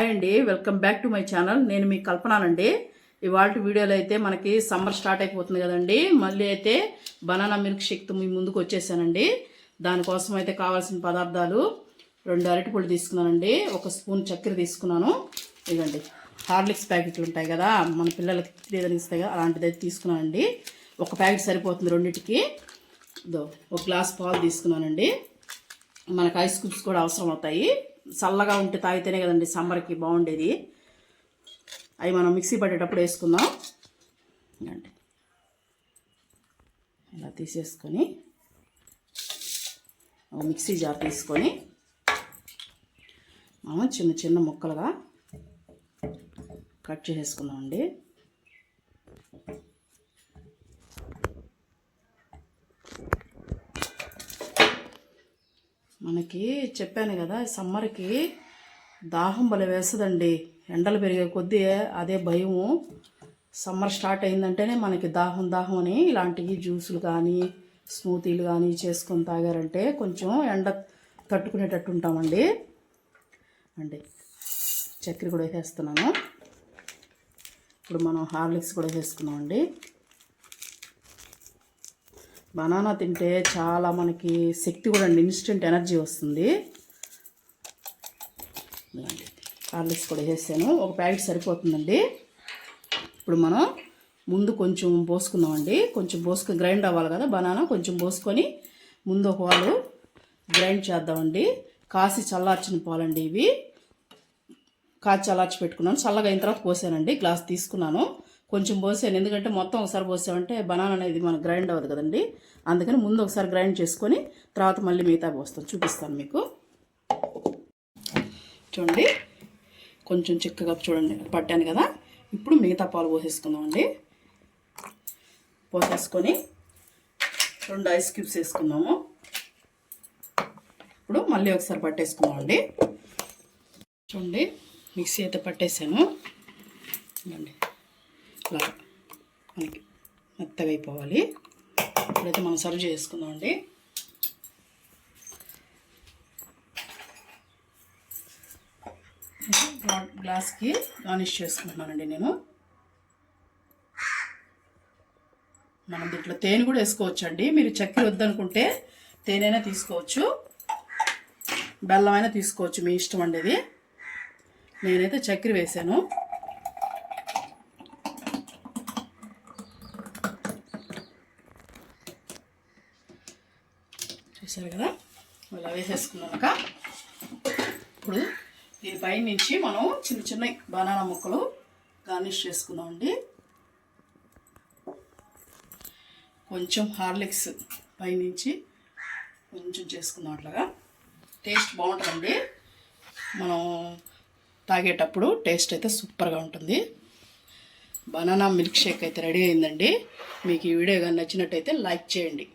Hi అండి welcome back to my channel. నేను మీ కల్పనానండి. ఇవాళ వీడియోలో అయితే మనకి సమ్మర్ స్టార్ట్ అయిపోతుంది కదండి. మళ్ళీ అయితే బనానా మిల్క్ షేక్తో మీ ముందుకు వచ్చేసానండి. దానికోసం అయితే కావాల్సిన పదార్థాలు రెండు అరటిపళ్ళు తీసుకున్నానండి. ఒక స్పూన్ చక్కెర తీసుకున్నాను. ఇదండి హార్లిక్స్ ప్యాకెట్లు ఉంటాయి కదా మన పిల్లలకి ఏదైనా ఇస్తాయి కదా అలాంటిది అయితే తీసుకున్నానండి. ఒక ప్యాకెట్ సరిపోతుంది రెండింటికి. ఒక గ్లాస్ పాలు తీసుకున్నానండి. మనకు ఐస్ క్యూబ్స్ కూడా అవసరం అవుతాయి. చల్లగా ఉంటే తాగితేనే కదండి సమ్మర్కి బాగుండేది. అవి మనం మిక్సీ పట్టేటప్పుడు వేసుకుందాం. ఇలా తీసేసుకొని మిక్సీ జార్ తీసుకొని మనం చిన్న చిన్న ముక్కలుగా కట్ చేసేసుకుందామండి. మనకి చెప్పాను కదా సమ్మర్కి దాహం భలే వేస్తుందండి. ఎండలు పెరిగే కొద్దీ అదే భయము సమ్మర్ స్టార్ట్ అయిందంటేనే మనకి దాహం దాహం అని ఇలాంటివి జ్యూసులు కానీ స్మూతీలు కానీ చేసుకొని తాగారంటే కొంచెం ఎండ తట్టుకునేటట్టు ఉంటామండి. అండి చక్కెర కూడా వేసేస్తున్నాను. ఇప్పుడు మనం హార్లిక్స్ కూడా వేసుకున్నామండి బనానా తింటే చాలా మనకి శక్తి కూడా అండి. ఇన్స్టెంట్ ఎనర్జీ వస్తుంది. కార్లిక్స్ కూడా వేసాను ఒక ప్యాకెట్ సరిపోతుందండి. ఇప్పుడు మనం ముందు కొంచెం పోసుకుందామండి. కొంచెం పోసుకొని గ్రైండ్ అవ్వాలి కదా బనానా. కొంచెం పోసుకొని ముందు ఒక వాళ్ళు గ్రైండ్ చేద్దామండి. కాసి చల్లార్చిన పాలండి ఇవి. కాచి చల్లార్చి పెట్టుకున్నాను. చల్లగా అయిన తర్వాత పోసానండి. గ్లాస్ తీసుకున్నాను. కొంచెం పోసాను. ఎందుకంటే మొత్తం ఒకసారి పోసామంటే బనానా అనేది మనకు గ్రైండ్ అవ్వదు కదండి. అందుకని ముందు ఒకసారి గ్రైండ్ చేసుకొని తర్వాత మళ్ళీ మిగతా పోస్తాం చూపిస్తాను మీకు. చూడండి. కొంచెం చిక్కగా చూడండి. పట్టాను కదా. ఇప్పుడు మిగతా పాలు పోసేసుకుందామండి. పోసేసుకొని రెండు ఐస్ క్యూబ్స్ వేసుకుందాము. ఇప్పుడు మళ్ళీ ఒకసారి పట్టేసుకుందామండి. చూడండి. మిక్సీ అయితే పట్టేసాను. ఇవ్వండి ఇలా మనకి మెత్తగా అయిపోవాలి ఇప్పుడైతే మనం సర్వ్ చేసుకుందామండి గ్లాస్కి గార్నిష్ చేసుకుంటున్నానండి నేను. మనం దీంట్లో తేనె కూడా వేసుకోవచ్చు అండి మీరు చక్కెర వద్దనుకుంటే తేనెైనా తీసుకోవచ్చు. బెల్లం అయినా తీసుకోవచ్చు మీ ఇష్టం అండి ఇది. నేనైతే చక్కెర వేసాను చూసారు కదా? ఇలా వేసేసుకున్నాక ఇప్పుడు దీనిపై నుంచి మనం చిన్న చిన్న బనానా ముక్కలు గార్నిష్ చేసుకుందామండి కొంచెం హార్లిక్స్ పైనుంచి కొంచెం చేసుకుందాం అట్లాగా. టేస్ట్ బాగుంటుందండి. మనం తాగేటప్పుడు టేస్ట్ అయితే సూపర్గా ఉంటుంది. బనానా మిల్క్ షేక్ అయితే రెడీ అయిందండి. మీకు ఈ వీడియో కానీ నచ్చినట్టయితే లైక్ చేయండి.